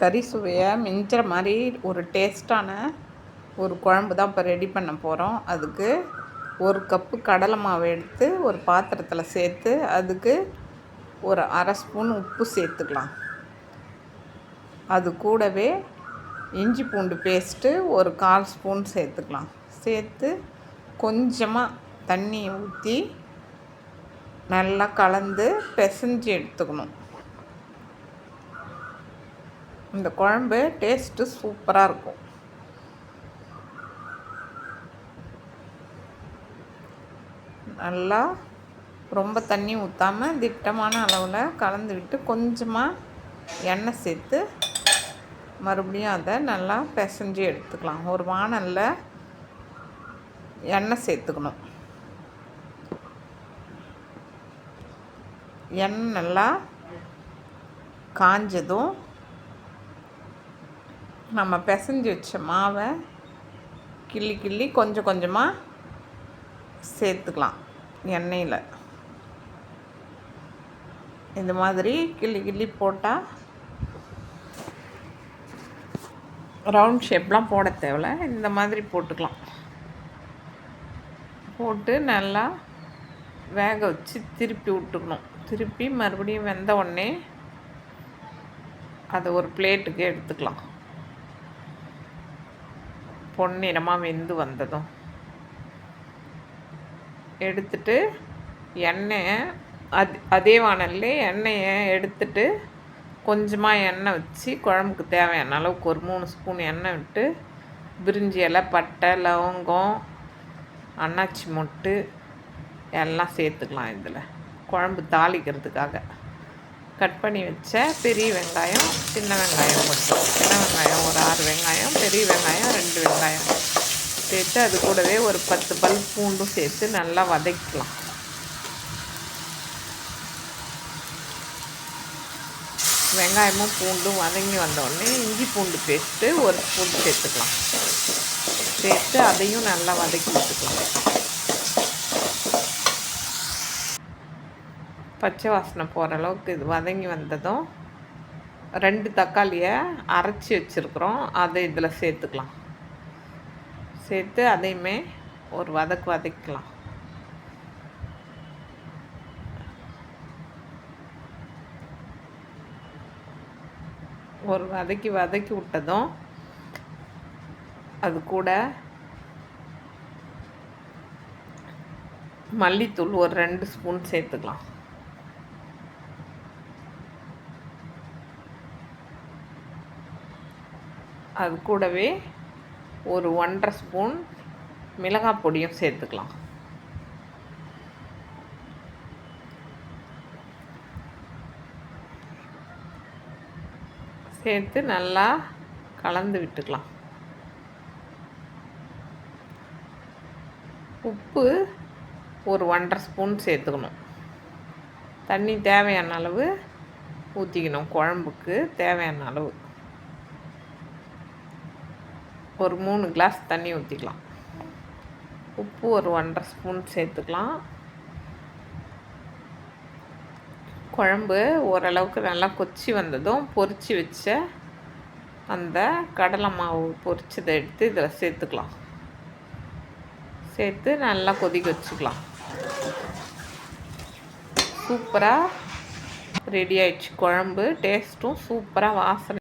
கறி சுவையை மிஞ்சுற மாதிரி ஒரு டேஸ்ட்டான ஒரு குழம்பு தான் இப்போ ரெடி பண்ண போகிறோம். அதுக்கு ஒரு கப்பு கடலை மாவு எடுத்து ஒரு பாத்திரத்தில் சேர்த்து அதுக்கு ஒரு அரை ஸ்பூன் உப்பு சேர்த்துக்கலாம். அது கூடவே இஞ்சி பூண்டு பேஸ்ட்டு ஒரு கால் ஸ்பூன் சேர்த்துக்கலாம். சேர்த்து கொஞ்சமாக தண்ணியை ஊற்றி நல்லா கலந்து பிசைஞ்சு எடுத்துக்கணும். இந்த குழம்பு டேஸ்ட்டு சூப்பராக இருக்கும். நல்லா ரொம்ப தண்ணி ஊற்றாமல் திட்டமான அளவில் கலந்து விட்டு கொஞ்சமாக எண்ணெய் சேர்த்து மறுபடியும் அதை நல்லா பிசைஞ்சு எடுத்துக்கலாம். ஒரு வானலில் எண்ணெய் சேர்த்துக்கணும். எண்ணெய் நல்லா காஞ்சதும் நம்ம பிசைஞ்சு வச்ச மாவை கிள்ளி கிள்ளி கொஞ்சம் கொஞ்சமாக சேர்த்துக்கலாம் எண்ணெயில். இந்த மாதிரி கிள்ளி கிள்ளி போட்டால் ரவுண்ட் ஷேப்லாம் போட தேவையில்ல இந்த மாதிரி போட்டுக்கலாம். போட்டு நல்லா வேக வச்சு திருப்பி விட்டுக்கணும். திருப்பி மறுபடியும் வெந்த உடனே அதை ஒரு பிளேட்டுக்கு எடுத்துக்கலாம். பொன்னிறமாக வெந்து வந்ததும். எடுத்துட்டு எண்ணெயை அது அதே வானல்ல எண்ணெயை எடுத்துட்டு கொஞ்சமாக எண்ணெய் வச்சு குழம்புக்கு தேவையான அளவுக்கு ஒரு மூணு ஸ்பூன் எண்ணெய் விட்டு பிரிஞ்சி இலை பட்டை லவங்கம் அன்னாச்சி மொட்டு எல்லாம் சேர்த்துக்கலாம் இதில். குழம்பு தாளிக்கிறதுக்காக. கட் பண்ணி வச்ச பெரிய வெங்காயம் சின்ன வெங்காயம் மட்டும். சின்ன வெங்காயம் ஒரு ஆறு வெங்காயம் பெரிய வெங்காயம் ரெண்டு வெங்காயம். சேர்த்து அது கூடவே ஒரு பத்து பல் பூண்டும் சேர்த்து நல்லா வதக்கலாம். வெங்காயமும் பூண்டும் வதங்கி வந்தோடனே இஞ்சி பூண்டு பேஸ்ட்டு ஒரு ஸ்பூன் சேர்த்துக்கலாம். சேர்த்து அதையும் நல்லா வதக்கி விட்டுக்கலாம். பச்சை வாசனை போகிற அளவுக்கு இது வதங்கி வந்ததும் ரெண்டு தக்காளியை அரைச்சி வச்சுருக்குறோம். அதை இதில் சேர்த்துக்கலாம். சேர்த்து அதையுமே ஒரு வதக்கு வதக்கலாம் ஒரு வதக்கி வதக்கி விட்டதும் அது கூட மல்லித்தூள் ஒரு ரெண்டு ஸ்பூன் சேர்த்துக்கலாம். அது கூடவே ஒரு ஒன்றரை ஸ்பூன் மிளகாய் பொடியும் சேர்த்துக்கலாம். சேர்த்து நல்லா கலந்து விட்டுக்கலாம். உப்பு ஒரு ஒன்றரை ஸ்பூன் சேர்த்துக்கணும். தண்ணி தேவையான அளவு ஊற்றிக்கணும் குழம்புக்கு தேவையான அளவு. ஒரு மூணு கிளாஸ் தண்ணி ஊற்றிக்கலாம் உப்பு ஒரு ஒன்றரை ஸ்பூன் சேர்த்துக்கலாம். குழம்பு ஓரளவுக்கு நல்லா கொச்சி வந்ததும் பொறிச்சு வச்ச அந்த கடலை மாவு பொரிச்சதை எடுத்து இதில் சேர்த்துக்கலாம். சேர்த்து நல்லா கொதிக்க வச்சுக்கலாம். சூப்பராக ரெடி ஆயிடுச்சு குழம்பு. டேஸ்ட்டும் சூப்பராக வாசனை